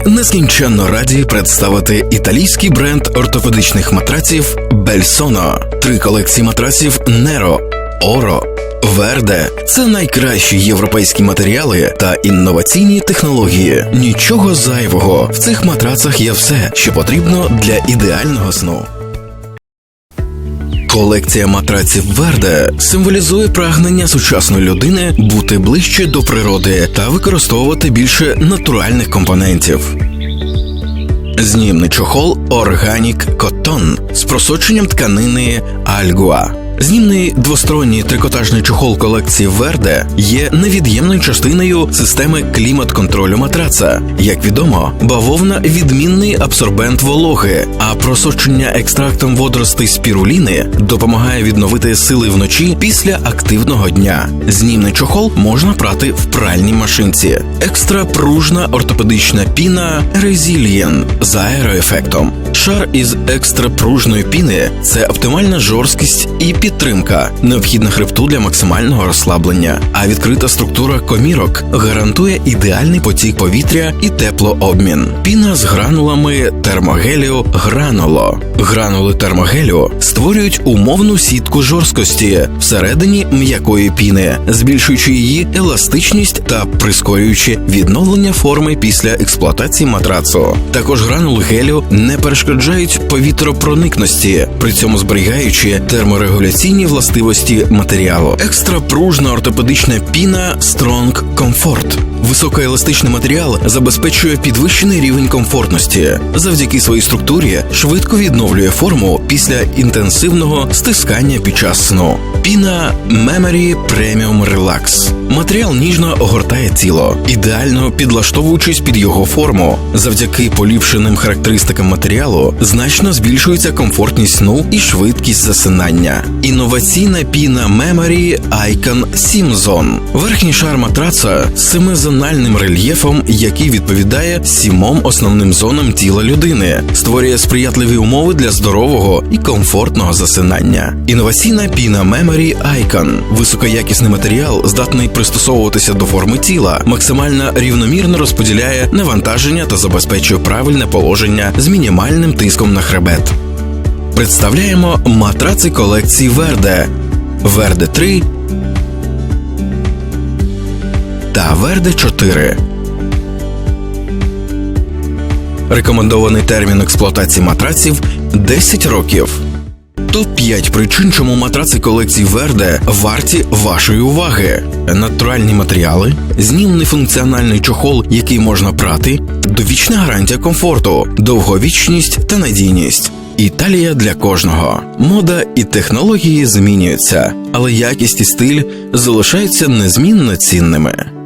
Нескінченно раді представити італійський бренд ортопедичних матраців Бельсоно. Три колекції матраців Неро, Оро. Верде це найкращі європейські матеріали та інноваційні технології. Нічого зайвого. В цих матрацах є все, що потрібно для ідеального сну. Колекція матраців Верде символізує прагнення сучасної людини бути ближче до природи та використовувати більше натуральних компонентів. Знімний чохол Organic Cotton з просоченням тканини Альгуа. Знімний двосторонній трикотажний чохол колекції Верде є невід'ємною частиною системи клімат-контролю матраца. Як відомо, бавовна відмінний абсорбент вологи, а просочення екстрактом водоростей спіруліни допомагає відновити сили вночі після активного дня. Знімний чохол можна прати в пральній машинці. Екстра пружна ортопедична піна Resilient з аероефектом. Шар із екстрапружної піни це оптимальна жорсткість і підтримка, необхідна хребту для максимального розслаблення. А відкрита структура комірок гарантує ідеальний потік повітря і теплообмін. Піна з гранулами термогелю грануло. Гранули термогелю створюють умовну сітку жорсткості всередині м'якої піни, збільшуючи її еластичність та прискорюючи відновлення форми після експлуатації матрацу. Також гранули гелю не перешкоджають повітропроникності, при цьому зберігаючи терморегуляційні властивості матеріалу. Екстра пружна ортопедична піна Strong Comfort. Високоеластичний матеріал забезпечує підвищений рівень комфортності. Завдяки своїй структурі швидко відновлює форму після інтенсивного стискання під час сну. Піна Memory Premium Relax. Матеріал ніжно огортає тіло, ідеально підлаштовуючись під його форму. Завдяки поліпшеним характеристикам матеріалу значно збільшується комфортність сну і швидкість засинання. Інноваційна піна Memory Icon Simzone. Верхній шар матраца з семизональним рельєфом, який відповідає сімом основним зонам тіла людини, створює сприятливі умови для здорового і комфортного засинання. Інноваційна піна Memory Icon – високоякісний матеріал, здатний пристосовуватися до форми тіла, максимально рівномірно розподіляє навантаження та забезпечує правильне положення з мінімальним тиском на хребет. Представляємо матраци колекції Верде Верде 3 та Верде 4. Рекомендований термін експлуатації матраців 10 років. Топ 5 причин, чому матраци колекції Верде варті вашої уваги: натуральні матеріали, знімний функціональний чохол, який можна прати, довічна гарантія комфорту, довговічність та надійність. Італія для кожного. Мода і технології змінюються, але якість і стиль залишаються незмінно цінними.